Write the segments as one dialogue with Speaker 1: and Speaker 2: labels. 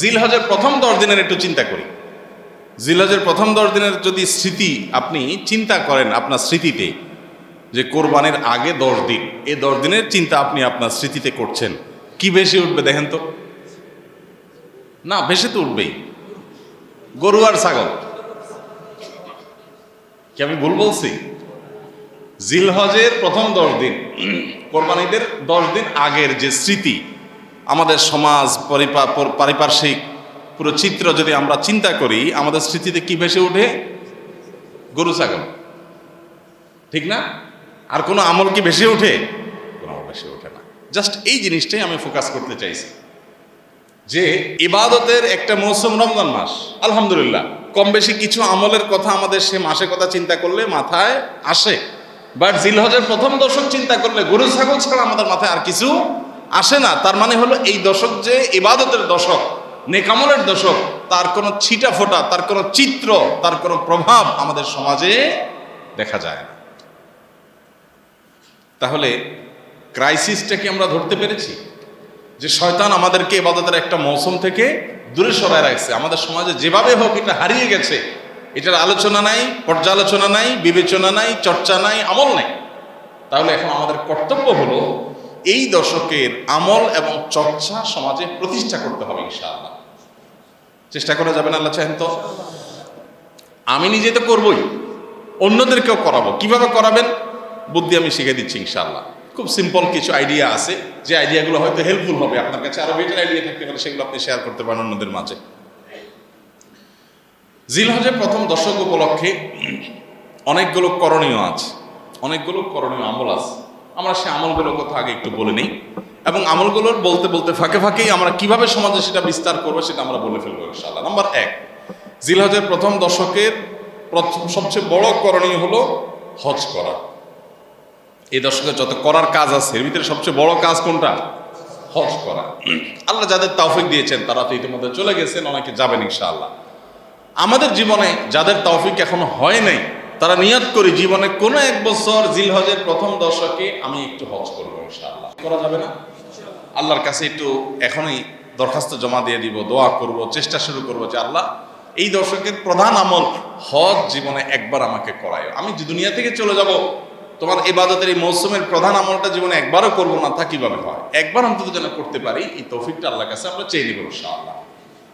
Speaker 1: জিলহজের প্রথম দশ দিনের একটু চিন্তা করি। জিলহজের প্রথম দশ দিনের যদি স্মৃতি আপনি চিন্তা করেন আপনার স্মৃতিতে, যে কোরবানির আগে দশ দিন এই দশ দিনের চিন্তা আপনি আপনার স্মৃতিতে করছেন, কি বেশি উঠবে দেখেন তো? না, বেশি তো উঠবেই। গরু আর ছাগল। কি আমি ভুল বলছি? জিলহজের প্রথম দশ দিন, কোরবানিদের দশ দিন আগের যে স্মৃতি আমাদের সমাজ, পরিপা- পারিপার্শ্বিক পুরো চিত্র যদি আমরা চিন্তা করি, আমাদের স্মৃতিতে কি ভেসে ওঠে? গরু, ছাগল। ঠিক না? আর কোনো আমল কি ভেসে ওঠে? কোনো আমল ভেসে ওঠে না। জাস্ট এই জিনিসটাই আমি ফোকাস করতে চাইছি। যে ইবাদতের একটা মৌসুম রমজান মাস। আলহামদুলিল্লাহ। কম বেশি কিছু আমলের কথা আমাদের সে মাসের কথা চিন্তা করলে মাথায় আসে। বাট জিলহজের প্রথম দশক চিন্তা করলে গরু, ছাগল ছাড়া আমাদের মাথায় আর কিছু আসে না, তার মানে হলো এই দশক যে ইবাদতের দশক, নেকামলের দশক, তার কোনো ছিটা ফোটা, তার কোনো চিত্র, তার কোনো প্রভাব আমাদের সমাজে দেখা যায় না। তাহলে ক্রাইসিসটা কি আমরা ধরতে পেরেছি? যে শয়তান আমাদেরকে এবাদতের একটা মৌসুম থেকে দূরে সরায় রাখছে। আমাদের সমাজে যেভাবে হোক এটা হারিয়ে গেছে। এটার আলোচনা নাই, পর্যালোচনা নাই, বিবেচনা নাই, চর্চা নাই, আমল নাই। তাহলে এখন আমাদের কর্তব্য হলো এই দশকের আমল এবং চর্চা সমাজে প্রতিষ্ঠা করতে হবে ইনশাআল্লাহ। চেষ্টা করা যাবে না, আল্লাহ চাহেন তো? আমি নিজে তো করবই, অন্যদেরকেও করাবো। কীভাবে করাবেন? বুদ্ধি আমি শিখে দিচ্ছি ইনশাআল্লাহ। খুব সিম্পল কিছু আইডিয়া আছে, যে আইডিয়াগুলো হয়তো হেল্পফুল হবে। আপনার কাছে আরও বেটার আইডিয়া থাকতে পারে, সেগুলো আপনি শেয়ার করতে পারেন অন্যদের মাঝে। জিলহজের প্রথম দশক উপলক্ষে অনেকগুলো করণীয় আছে, অনেকগুলো করণীয় আমল আছে। আমরা সে আমলগুলোর কথা আগে একটু বলে নিই। এবং আমলগুলোর বলতে বলতে ফাঁকে ফাঁকেই আমরা কীভাবে সমাজে সেটা বিস্তার করব সেটা আমরা বলে ফেলব ইনশাআল্লাহ। নাম্বার এক, জিলহজের প্রথম দশকের সবচেয়ে বড় করণীয় হলো হজ করা। এই দশকে যত করার কাজ আছে, এর ভিতরে সবচেয়ে বড় কাজ কোনটা? হজ করা। আল্লাহ যাদের তৌফিক দিয়েছেন, তারা তো ইতিমধ্যে চলে গেছেন, অনেকে যাবেন ইনশাআল্লাহ। আমাদের জীবনে যাদের তৌফিক এখনও হয় নাই তারা নিয়ত করি জীবনে কোনো এক বছর জিলহজের প্রথম দশকে আমি একটু হজ করব ইনশাআল্লাহ। করা যাবে না? আল্লাহর কাছে একটু এখনই দরখাস্ত জমা দিয়ে দিব দোয়া করব চেষ্টা শুরু করব যে আল্লাহ এই দর্শকের প্রধান আমল হজ জীবনে একবার আমাকে করায়। আমি যে দুনিয়া থেকে চলে যাব তোমার ইবাদতের এই মৌসুমের প্রধান আমলটা জীবনে একবারও করব না তা কীভাবে হয়? একবার অন্তত যেন করতে পারি এই তৌফিকটা আল্লাহর কাছে আমরা চেয়ে নিব ইনশাআল্লাহ।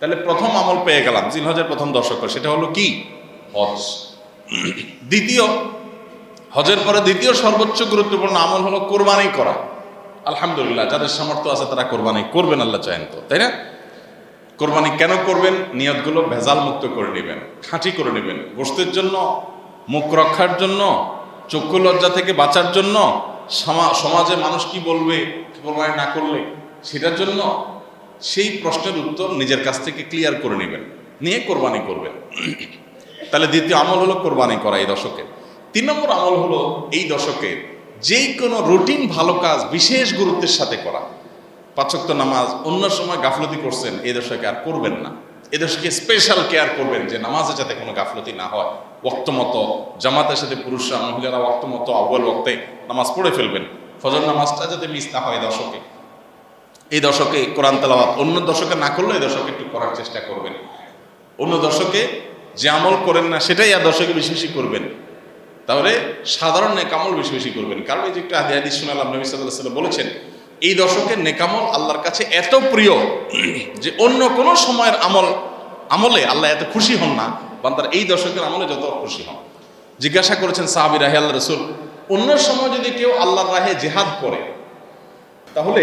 Speaker 1: তাহলে প্রথম আমল পেয়ে গেলাম জিলহজের প্রথম দর্শক সেটা হলো কি? হজ। দ্বিতীয়, হজের পরে দ্বিতীয় সর্বোচ্চ গুরুত্বপূর্ণ আমল হলো কোরবানি করা। আলহামদুলিল্লাহ, যাদের সামর্থ্য আছে তারা কোরবানি করবেন, আল্লাহ চাহেন তো, তাই না? কোরবানি কেন করবেন? নিয়তগুলো ভেজাল মুক্ত করে নেবেন, খাঁটি করে নেবেন। গোষ্ঠের জন্য, মুখ রক্ষার জন্য, চক্ষু লজ্জা থেকে বাঁচার জন্য, সমা- সমাজে মানুষ কি বলবে, কোরবানি না করলে? সেটার জন্য সেই প্রশ্নের উত্তর নিজের কাছ থেকে ক্লিয়ার করে নেবেন। নিয়ে কোরবানি করবেন। তাহলে দ্বিতীয় আমল হলো কোরবানি করা এই দশকে। তিন নম্বর আমল হলো এই দশকে যেই কোনো রুটিন ভালো কাজ বিশেষ গুরুত্বের সাথে করা। পাঁচক্ত নামাজ, অন্য সময় গাফলতি করছেন, এই দশকে আর করবেন না। এ দশকে স্পেশাল কেয়ার করবেন যে নামাজে যাতে কোনো গাফলতি না হয়। মতো জামাতের সাথে পুরুষরা, মহিলারা মতো আব্বাল ওক্তে নামাজ পড়ে ফেলবেন। ফজর নামাজটা যাতে মিস না হয় দশকে। এই দশকে কোরআন তেলাওয়াত, অন্য দশকে না করলে এই দশকে একটু করার চেষ্টা করবেন। অন্য দশকে যে আমল করেন না, সেটাই আর দশকে বেশি বেশি করবেন। তাহলে সাধারণ নেকামল বেশি বেশি করবেন। কারণ এই যে একটা আদি হাদিস শুনালাম, নবী সাল্লাহ বলেছেন, এই দশকের নেকামল আল্লাহর কাছে এত প্রিয় যে অন্য কোনো সময়ের আমল, আমলে আল্লাহ এত খুশি হন না, বান্দার এই দশকের আমলে যত খুশি হন। জিজ্ঞাসা করেছেন সাহাবি রাহে আল্লাহ রসুল, অন্য সময় যদি কেউ আল্লাহর রাহে জেহাদ করে, তাহলে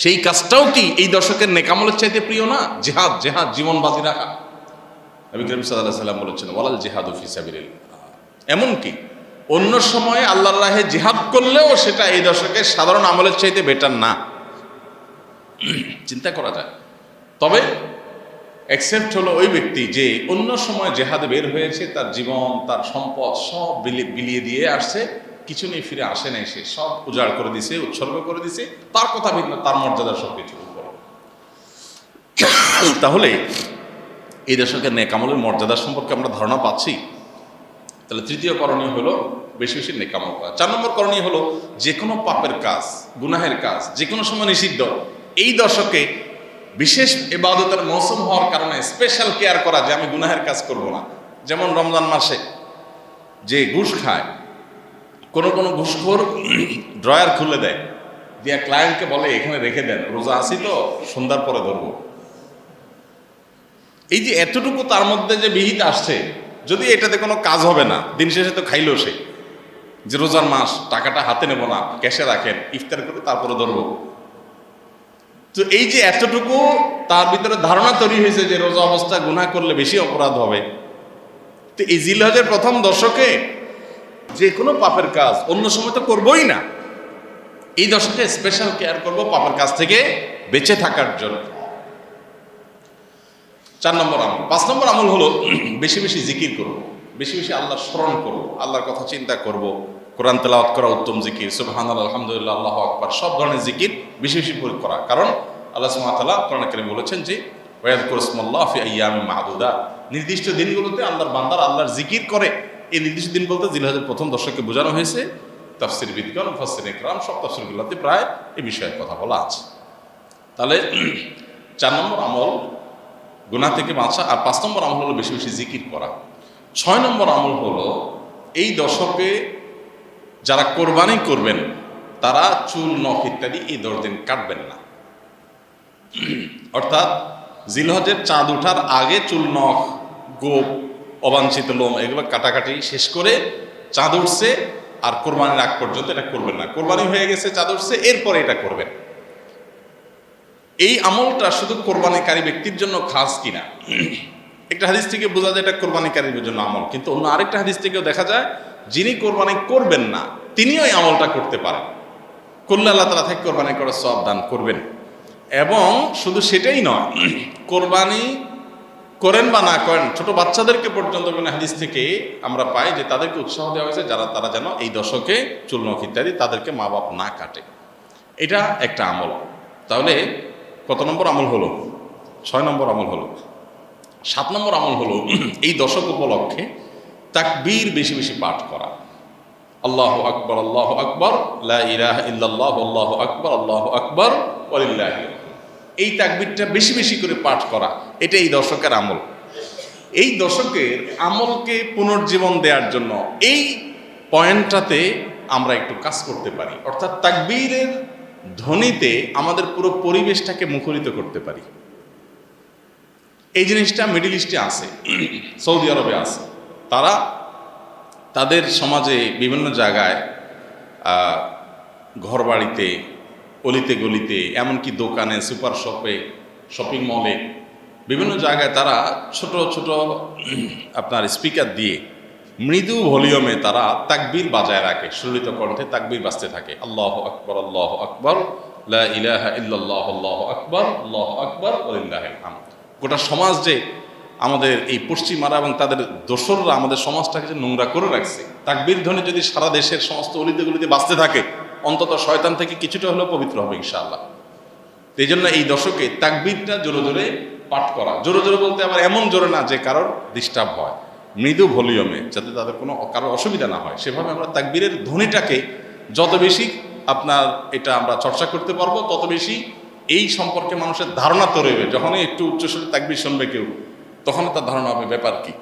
Speaker 1: সেই কাজটাও কি এই দশকের নেকামলের চাইতে প্রিয় না? জেহাদ জেহাদ জীবন বাজি রাখা। নবী করিম সাল্লাহ সাল্লাম বলেছেন, ওয়ালাল জেহাদ ফিসাবিল এমনকি অন্য সময়ে আল্লাহর রাহে জিহাদ করলেও সেটা এই দশকে সাধারণ আমলের চাইতে বেটার না। চিন্তা করা যায়। তবে অ্যাকসেপ্ট হলো ওই ব্যক্তি যে অন্য সময় জেহাদে বের হয়েছে, তার জীবন, তার সম্পদ সব বিলি- বিলিয়ে দিয়ে আসছে, কিছু নিয়ে ফিরে আসে নাই সে। সব উজাড় করে দিছে, উৎসর্গ করে দিছে, তার কথা ভিন্ন, তার মর্যাদা সব কিছু তাহলে এই দশকের নেকামলের মর্যাদা সম্পর্কে আমরা ধারণা পাচ্ছি। তাহলে তৃতীয় করণীয় হলো বেশি বেশি নেকামল করা। চার নম্বর করণীয় হলো যে কোনো পাপের কাজ, গুনাহের কাজ যে কোনো সময় নিষিদ্ধ, এই দশকে বিশেষ এবাদতের মৌসুম হওয়ার কারণে স্পেশাল কেয়ার করা যে আমি গুনাহের কাজ করব না। যেমন রমজান মাসে যে ঘুষ খায়, কোনো কোনো ঘুষখোর ড্রয়ার খুলে দেয়, দিয়ে ক্লায়েন্টকে বলে, এখানে রেখে দেন, রোজা আসি তো, সন্ধ্যার পরে ধরবো। এই যে এতটুকু তার মধ্যে যে বিহিত আসছে, যদি এটাতে কোনো কাজ হবে না, দিন শেষে তো খাইলো সে। যে রোজার মাস, টাকাটা হাতে নেব না, ক্যাশে রাখেন, ইফতার করে তারপরে ধরবো। তো এই যে এতটুকু তার ভিতরে ধারণা তৈরি হয়েছে যে রোজা অবস্থা গুনাহ করলে বেশি অপরাধ হবে। তো এই জিলহজের প্রথম দশকে যে কোনো পাপের কাজ অন্য সময় তো করবোই না। এই দশকে স্পেশাল কেয়ার করব পাপের কাজ থেকে বেঁচে থাকার জন্য। চার নম্বর আমল। পাঁচ নম্বর আমল হলো বেশি বেশি জিকির করব। বেশি বেশি আল্লাহ স্মরণ করব। আল্লাহর কথা চিন্তা করব। কোরআন তেলাওয়াত করা উত্তম জিকির। সুবহান আলহামদুলিল্লাহ, আল্লাহ আকবার। সব ধরনের জিকির বেশি বেশি প্রয়োগ করা। কারণ আল্লাহ সুমাতাল্লাহ কোরআন করিম বলেছেন যে ওয়াদ করসমল্লাহ ফি আইয়ামি মাহদুদা। নির্দিষ্ট দিনগুলোতে আল্লাহর বান্দার আল্লাহর জিকির করে। এই নির্দিষ্ট দিন বলতে জিলহাজের প্রথম দর্শককে বোঝানো হয়েছে। তাফসির বিদ্যান ফাসির ইকরাম সব তাফসিরগুলোতে প্রায় এই বিষয়ে কথা বলা আছে। তাহলে, চার নম্বর আমল গুনাহ থেকে বাঁচা আর পাঁচ নম্বর আমল হলো বেশি বেশি জিকির করা। ছয় নম্বর আমল হলো এই দশকে যারা কোরবানি করবেন, তারা চুল, নখ ইত্যাদি এই দশ দিন কাটবেন না। অর্থাৎ জিলহজের চাঁদ ওঠার আগে চুল, নখ, গোপ, অবাঞ্ছিত লোম এগুলো কাটাকাটি শেষ করে চাঁদ উঠছে আর কোরবানির আগ পর্যন্ত এটা করবেন না। কোরবানি হয়ে গেছে, চাঁদ উঠছে, এরপরে এটা করবেন। এই আমলটা শুধু কোরবানিকারী ব্যক্তির জন্য খাস কিনা? একটা হাদিস থেকে বোঝা যায় এটা কোরবানিকারীর জন্য আমল। কিন্তু অন্য আরেকটা হাদিস থেকেও দেখা যায়, যিনি কোরবানি করবেন না, তিনিও এই আমলটা করতে পারেন। করলে আল্লাহ তালা থেকে কোরবানি করার সব দান করবেন। এবং শুধু সেটাই নয়, কোরবানি করেন বা না করেন, ছোট বাচ্চাদেরকে পর্যন্ত বিভিন্ন হাদিস থেকে আমরা পাই যে তাদেরকে উৎসাহ দেওয়া হয়েছে, যারা তারা যেন এই দশকে চুলনখ ইত্যাদি তাদেরকে মা বাপ না কাটে। এটা একটা আমল। তাহলে কত নম্বর আমল হলো? ছয় নম্বর আমল হলো। সাত নম্বর আমল হলো এই দশক উপলক্ষে তাকবীর বেশি বেশি পাঠ করা। আল্লাহ আকবর আল্লাহ আকবর, লা ইলাহা ইল্লাল্লাহু, আল্লাহু আকবর, আল্লাহ আকবর, ওয়ালিল্লাহি এই তাকবীরটা বেশি বেশি করে পাঠ করা, এটা এই দশকের আমল। এই দশকের আমলকে পুনর্জীবন দেওয়ার জন্য এই পয়েন্টটাতে আমরা একটু কাজ করতে পারি। অর্থাৎ তাকবীরের ধ্বনিতে আমাদের পুরো পরিবেশটাকে মুখরিত করতে পারি। এই জিনিসটা মিডিল ইস্টে আছে, সৌদি আরবে আছে। তারা তাদের সমাজে বিভিন্ন জায়গায় ঘরবাড়িতে, অলিতে গলিতে, এমনকি দোকানে, সুপার শপে, শপিং মলে, বিভিন্ন জায়গায় তারা ছোট ছোট, আপনার স্পিকার দিয়ে মৃদু ভলিউমে তারা তাকবীর বাজায় রাখে সুরিত কণ্ঠে তাকবির বাজতে থাকে। আল্লাহ আকবর আল্লাহ আকবর আকবর, আল্লাহ আকবর গোটা সমাজ যে আমাদের এই পশ্চিমারা এবং তাদের দোসররা আমাদের সমাজটাকে যে নোংরা করে রাখছে, তাকবির ধ্বনি যদি সারা দেশের সমস্ত অলিতে গলিতে বাঁচতে থাকে, অন্তত শয়তান থেকে কিছুটা হলেও পবিত্র হবে ইনশাআল্লাহ। এই জন্য এই দশকে তাকবীরটা জোরে জোরে পাঠ করা, জোরে জোরে বলতে আবার এমন জোরে না যে কারোর ডিস্টার্ব হয়। মৃদু ভলিউমে যাতে তাদের কোনো কারোর অসুবিধা না হয়, সেভাবে আমরা তাকবীরের ধ্বনিটাকে যত বেশি আপনার এটা আমরা চর্চা করতে পারব, তত বেশি এই সম্পর্কে মানুষের ধারণা তৈরি হবে। যখনই একটু উচ্চস্বরে তাকবীর শুনবে কেউ তখন তার ধারণা হবে, ব্যাপার কি?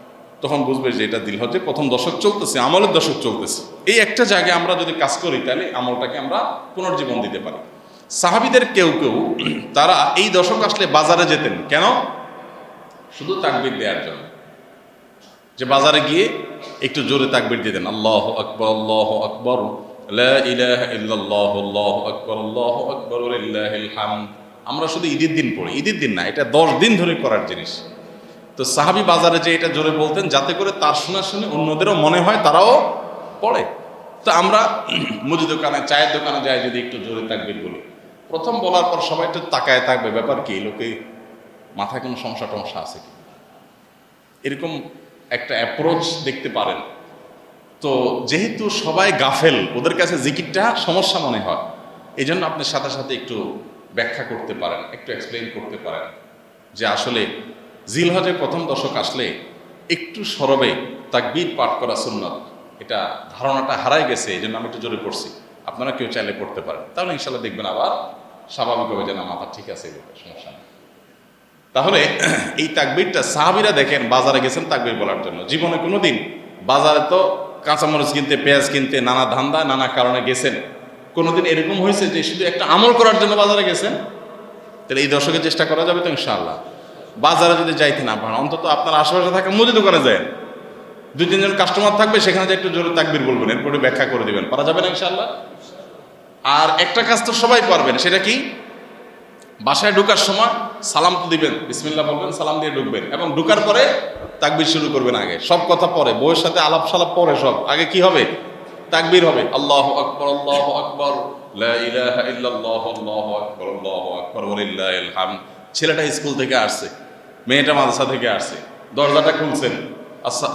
Speaker 1: তখন বুঝবে যে এটা দিল হচ্ছে প্রথম দশক চলতেছে, আমলের দশক চলতেছে। এই একটা জায়গায় আমরা যদি কাজ করি, তাহলে আমলটাকে আমরা পুনর্জীবন দিতে পারি। সাহাবিদের কেউ কেউ, তারা এই দশক আসলে বাজারে যেতেন। কেন? শুধু তাকবির দেওয়ার জন্য। যে বাজারে গিয়ে একটু জোরে তাকবির আল্লাহ আকবর আল্লাহ আকবর আল্লাহু আকবর আমরা শুধু ঈদের দিন পড়ি, ঈদের দিন না, এটা দশ দিন ধরে করার জিনিস। তো সাহাবি বাজারে যে এটা জোরে বলতেন, যাতে করে তার শোনা শুনে অন্যদেরও মনে হয় তারাও পড়ে। তো আমরা মুদি দোকানে, চায়ের দোকানে যাই যদি একটু জোরে তাকবির বলি। প্রথম বলার পর সবাই একটু তাকায় থাকবে, ব্যাপার কি? লোকে মাথায় কোনো সমস্যা টমস্যা আছে কি? এরকম একটা অ্যাপ্রোচ দেখতে পারেন। তো যেহেতু সবাই গাফেল, ওদের কাছে জিকিরটা সমস্যা মনে হয়। এই জন্য আপনি সাথে সাথে একটু ব্যাখ্যা করতে পারেন, একটু এক্সপ্লেন করতে পারেন যে আসলে জিলহজের প্রথম দশক আসলে একটু সরবে তাকবীর পাঠ করা সুন্নত। এটা ধারণাটা হারাই গেছে এই জন্য আমি একটু জোরে পড়ছি। আপনারা কেউ চাইলে পড়তে পারেন। তাহলে ইনশাল্লাহ দেখবেন আবার স্বাভাবিক হবে যে না মাথা ঠিক আছে সমস্যা নেই। তাহলে এই তাকবিরটা সাহাবিরা দেখেন, বাজারে গেছেন তাকবির বলার জন্য। জীবনে কোনো দিন বাজারে তো কাঁচামরিচ কিনতে, পেঁয়াজ কিনতে, নানা ধান্দা, নানা কারণে গেছেন। কোনোদিন এরকম হয়েছে যে শুধু একটা আমল করার জন্য বাজারে গেছেন? তাহলে এই দশকে চেষ্টা করা যাবে তো ইনশাআল্লাহ। বাজারে যদি যাইতে না পারেন, অন্তত আপনার আশেপাশে থাকা মুদি দোকানে যায় দুই, তিনজন কাস্টমার থাকবে, সেখানে যে একটু জোরে তাকবির বলবেন, এরপরে ব্যাখ্যা করে দিবেন। পারা যাবে না ইনশাআল্লাহ? আর একটা কাজ তো সবাই পারবেন, সেটা কি? বাসায় ঢুকার সময় সালাম তো দিবেন, বিসমিল্লাহ বলবেন, সালাম দিয়ে ঢুকবেন। এবং ঢুকার পরে তাকবির শুরু করবেন আগে। সব কথা পরে বউয়ের সাথে আলাপ সালাপ পরে সব। আগে কি হবে? তাকবির হবে। আল্লাহ আকবর আল্লাহ আকবর আল্লাহু আকবর আল্লাহু আকবর ছেলেটা স্কুল থেকে আসছে, মেয়েটা মাদ্রাসা থেকে আসছে, দরজাটা খুলছেন।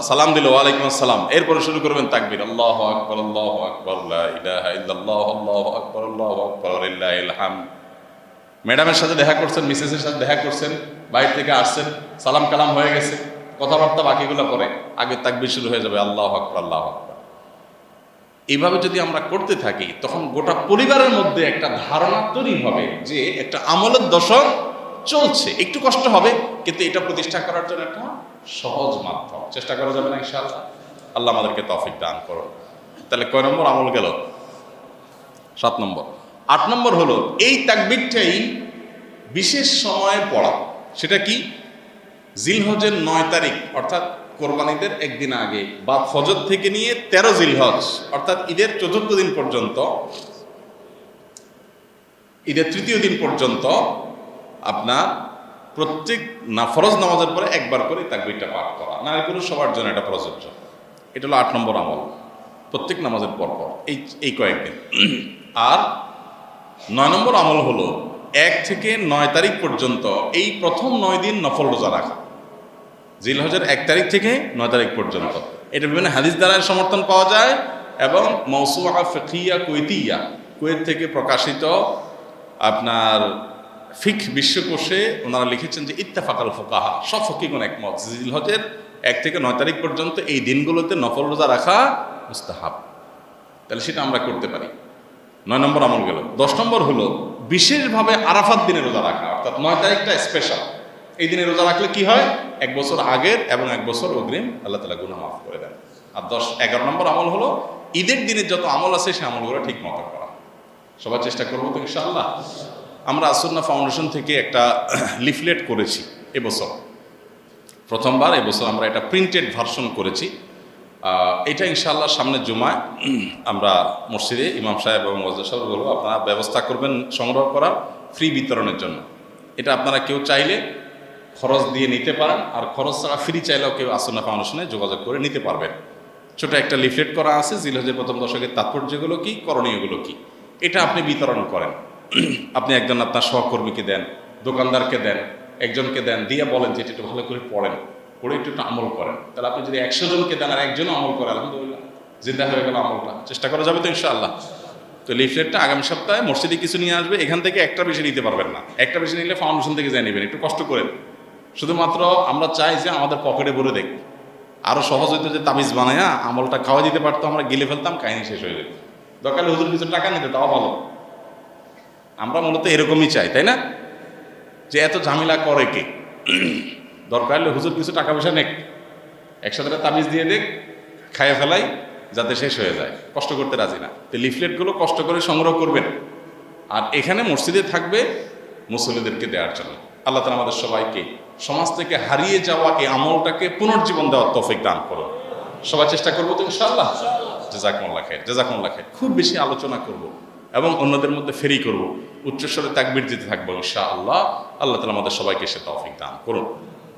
Speaker 1: সালাম দিল, ওয়ালাইকুম আসসালাম। এরপরে শুরু করবেন তাকবির। আল্লাহ আকবর আল্লাহ আকবর ইলাহা ইল্লাল্লাহ, আল্লাহু আকবর আল্লাহু আকবর, ওয়ালিল্লাহিল হামদ। ম্যাডামের সাথে দেখা করছেন, মিসেসের সাথে দেখা করছেন, বাইরে থেকে আসছেন, সালাম কালাম হয়ে গেছে, কথাবার্তা বাকিগুলো পরে আগে তাকবির শুরু হয়ে যাবে, আল্লাহ আকবর আল্লাহ আকবর। এইভাবে যদি আমরা করতে থাকি, তখন গোটা পরিবারের মধ্যে একটা ধারণা তৈরি হবে যে একটা আমলের দশক চলছে। একটু কষ্ট হবে, কিন্তু এটা প্রতিষ্ঠা করার জন্য একটা সহজ মাধ্যম। চেষ্টা করা যাবে না, ইনশাআল্লাহ। আল্লাহ আমাদেরকে তফিক দান করুন। তাহলে কয় নম্বর আমল গেল? সাত নম্বর। আট নম্বর হলো, এই তাকবিরটাই বিশেষ সময়ে পড়া। সেটা কি? জিলহজের নয় তারিখ, অর্থাৎ কোরবানিদের একদিন আগে, বা ফজর থেকে নিয়ে তেরো জিলহজ, অর্থাৎ ঈদের চতুর্থ দিন পর্যন্ত, ঈদের তৃতীয় দিন পর্যন্ত আপনার প্রত্যেক না, ফরজ নামাজের পরে একবার করে তাকবিরটা পাঠ করা। নারী পুরুষ সবার জন্য এটা প্রযোজ্য। এটা হলো আট নম্বর আমল, প্রত্যেক নামাজের পর পর এই এই কয়েকদিন। আর নয় নম্বর আমল হলো এক থেকে নয় তারিখ পর্যন্ত এই প্রথম নয় দিন নফল রোজা রাখা। জিলহজের এক তারিখ থেকে নয় তারিখ পর্যন্ত। এটা বিভিন্ন হাদিস দ্বারা সমর্থন পাওয়া যায় এবং মৌসুমা ফিকিয়া কুয়েতিয়া, কুয়েত থেকে প্রকাশিত আপনার ফিক বিশ্বকোষে ওনারা লিখেছেন যে ইত্তাফাকাল ফোকাহা, সব ফকিগুন একমত। জিলহজের এক থেকে নয় তারিখ পর্যন্ত এই দিনগুলোতে নফল রোজা রাখা মুস্তাহাব। তাহলে সেটা আমরা করতে পারি। নয় নম্বর আমল গেল। দশ নম্বর হলো, বিশেষভাবে আরাফাত দিনে রোজা রাখা, অর্থাৎ নয় তারিখটা স্পেশাল এই দিনে রোজা রাখলে কি হয়? এক বছর আগের এবং এক বছর অগ্রিম আল্লাহ তালা গুনা মাফ করে দেন। আর দশ, এগারো নম্বর আমল হলো, ঈদের দিনে যত আমল আছে সেই আমলগুলো ঠিক মতো করা। সবার চেষ্টা করব তো ইনশাআল্লাহ। আমরা আসন্না ফাউন্ডেশন থেকে একটা লিফলেট করেছি এবছর প্রথমবার এবছর আমরা এটা প্রিন্টেড ভার্সন করেছি। এটা ইনশাআল্লাহ সামনের জুমায় আমরা মসজিদে ইমাম সাহেব এবং মজদুর সাহেব বলব, আপনারা ব্যবস্থা করবেন সংগ্রহ করার ফ্রি বিতরণের জন্য। এটা আপনারা কেউ চাইলে খরচ দিয়ে নিতে পারেন, আর খরচ ছাড়া ফ্রি চাইলেও কেউ আসন্না ফাউন্ডেশনে যোগাযোগ করে নিতে পারবেন। ছোট একটা লিফলেট করা আছে, জিলহজের প্রথম দশকের তাৎপর্যগুলো কি, করণীয়গুলো কি? এটা আপনি বিতরণ করেন। আপনি একজন আপনার সহকর্মীকে দেন, দোকানদারকে দেন, একজনকে দেন, দিয়ে বলেন যে এটা একটু ভালো করে পড়েন। পড়ে একটু একটু আমল করেন তাহলে আপনি যদি একশো জনকে দেন আর একজনও আমল করে, আলহামদুলিল্লাহ। জিন্দা হয়ে গেল আমলটা। চেষ্টা করা যাবে তো ইনশাআল্লাহ। তো লিফলেটটা আগামী সপ্তাহে মসজিদে কিছু নিয়ে আসবে, এখান থেকে একটা বেশি নিতে পারবেন না। একটা বেশি নিলে ফাউন্ডেশন থেকে যাই নেবেন, একটু কষ্ট করেন শুধুমাত্র আমরা চাই যে আমাদের পকেটে ভরে দেখ। আরও সহজ হইতো যে তাবিজ বানায়া আমলটা খাওয়া দিতে পারতো, আমরা গিলে ফেলতাম, কাহিনী শেষ হয়ে যেত। দরকার হুজুর কিছু টাকা নিতে, তাও ভালো। আমরা মূলত এরকমই চাই, তাই না? যে এত ঝামেলা করে কে? দরকার হলে হুজুর কিছু টাকা পয়সা নেক। একসাথে তাবিজ দিয়ে দেখ খাইয়ে ফেলাই, যাতে শেষ হয়ে যায়। কষ্ট করতে রাজি না। তো লিফলেটগুলো কষ্ট করে সংগ্রহ করবেন। আর এখানে মসজিদে থাকবে মুসল্লিদেরকে দেওয়ার জন্য। আল্লাহ তালা আমাদের সবাইকে, সমাজ থেকে হারিয়ে যাওয়া এই আমলটাকে পুনর্জীবন দেওয়ার তফিক দান করো সবাই চেষ্টা করব তো ইনশাআল্লাহ। জেজাকমল্লা খায় জেজাকমল্লা খায় খুব বেশি আলোচনা করব এবং অন্যদের মধ্যে ফেরি করব। উচ্চস্বরে তাকবির দিতে থাকব ইনশাআল্লাহ। আল্লাহ তালা আমাদের সবাইকে সে তফিক দান করুন।